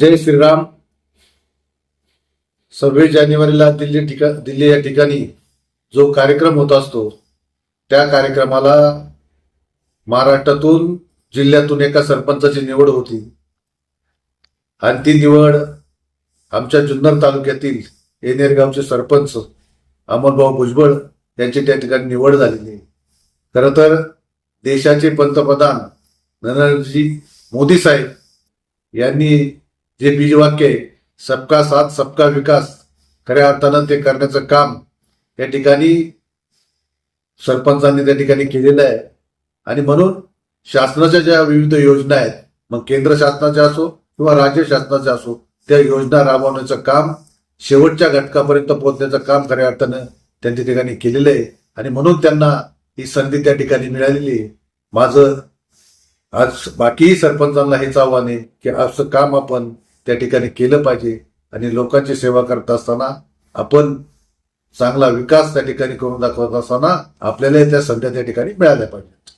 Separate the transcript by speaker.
Speaker 1: जय श्रीराम. सव्वीस जानेवारीला दिल्ली ठिका दिल्ली या ठिकाणी जो कार्यक्रम होत असतो त्या कार्यक्रमाला महाराष्ट्रातून जिल्ह्यातून एका सरपंचाची निवड होती. आणि ती निवड आमच्या जुन्नर तालुक्यातील येनेरगावचे सरपंच अमोलभाऊ भुजबळ यांची त्या ठिकाणी निवड झालेली. खरं तर देशाचे पंतप्रधान नरेंद्रजी मोदी साहेब यांनी जे बीजवाक्य आहे सबका साथ सबका विकास खऱ्या अर्थानं ते करण्याचं काम या ठिकाणी सरपंचांनी त्या ठिकाणी केलेलं आहे. आणि म्हणून शासनाच्या ज्या विविध योजना आहेत मग केंद्र शासनाच्या असो किंवा राज्य शासनाच्या असो त्या योजना राबवण्याचं काम शेवटच्या घटकापर्यंत पोहोचण्याचं काम खऱ्या अर्थानं त्यांच्या ठिकाणी केलेलं आहे. आणि म्हणून त्यांना ही संधी त्या ठिकाणी मिळालेली आहे. माझं आज बाकीही सरपंचांना हेच आव्हान आहे की असं काम आपण त्या ठिकाणी केलं पाहिजे आणि लोकांची सेवा करत असताना आपण चांगला विकास त्या ठिकाणी करून दाखवत असताना आपल्याला त्या संध्या त्या ठिकाणी मिळाल्या पाहिजेत.